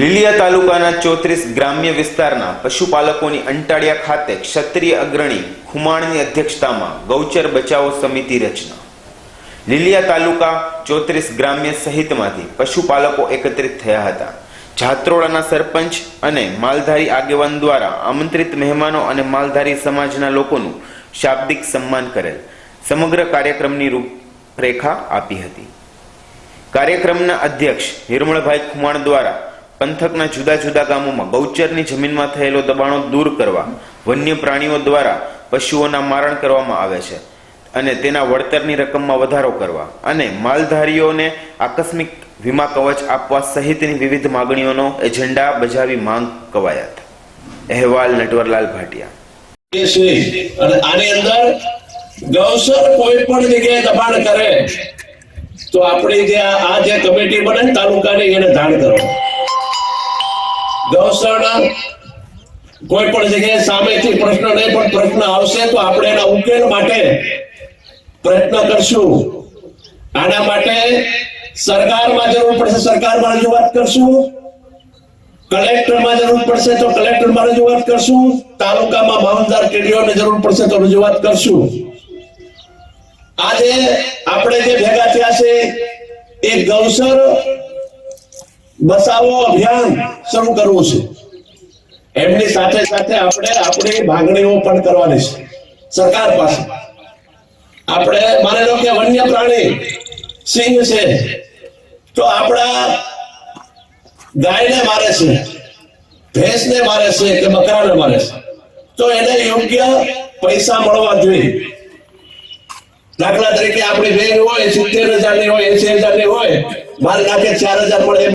લીલિયા તાલુકાના ચોત્રીસ ગ્રામ્ય વિસ્તારના પશુપાલકોની અંટાળિયા ખાતે ક્ષત્રિય અગ્રણી ખુમાણની અધ્યક્ષતામાં ગૌચર બચાવો સમિતિ રચના. લીલિયા તાલુકા ચોત્રીસ ગ્રામ્ય સહિતમાંથી પશુપાલકો એકત્રિત થયા હતા. જાત્રોડાના સરપંચ અને માલધારી આગેવાન દ્વારા આમંત્રિત મહેમાનો અને માલધારી સમાજના લોકોનું શાબ્દિક સન્માન કરેલ. સમગ્ર કાર્યક્રમની રૂપરેખા આપી હતી. કાર્યક્રમના અધ્યક્ષ નિર્મળભાઈ ખુમાણ દ્વારા પંથકના જુદા જુદા ગામોમાં ગૌચરની જમીનમાં થયેલો દબાણો દૂર કરવા વન્ય પ્રાણીઓ દ્વારા પશુઓના મારણ કરવામાં આવે છે અને તેના વળતરની રકમમાં વધારો કરવા અને માલધારીઓને આકસ્મિક વીમા કવચ આપવા સહિતની વિવિધ માગણીઓનો એજન્ડા બજાવી માંગ કવાયત. અહેવાલ નટવરલાલ ભાટિયા. આની અંદર ગૌસર કોઈ પણ જગ્યાએ દબાણ કરે તો આપણે જે આ જે કમિટી બને તાલુકાની એને જાણ કરો. ગૌસરના કોઈ પણ જગ્યાએ સામેથી પ્રશ્ન નહીં, પણ પ્રશ્ન આવશે તો આપણે એના ઉકેલ માટે પ્રયત્ન કરશું. આના માટે સરકારમાં જરૂર પડશે, સરકારમાં રજૂઆત કરશું. કલેક્ટરમાં જરૂર પડશે તો કલેક્ટરમાં રજૂઆત કરશું. તાલુકામાં મામલતદાર કેડીઓને જરૂર પડશે તો રજૂઆત કરશું. આજે આપણે જે ભેગા થયા છે, એ ગૌસર બસાવો અભિયાન શરૂ કરવું છે. એમની સાથે સાથે આપણે આપણી માંગણીઓ પણ કરવાની છે, સરકાર પાસે. આપણે માની લો કે વન્ય પ્રાણી સિંહ છે, તો આપણા ગાયને મારે છે, ભેંસને મારે છે કે બકરાને મારે છે, તો એને યોગ્ય પૈસા મળવા જોઈએ. દાખલા તરીકે આપણી બેન હોય, સિત્તેર હજારની હોય, એસી હજારની હોય, મારે નાખે ચાર હજાર મળે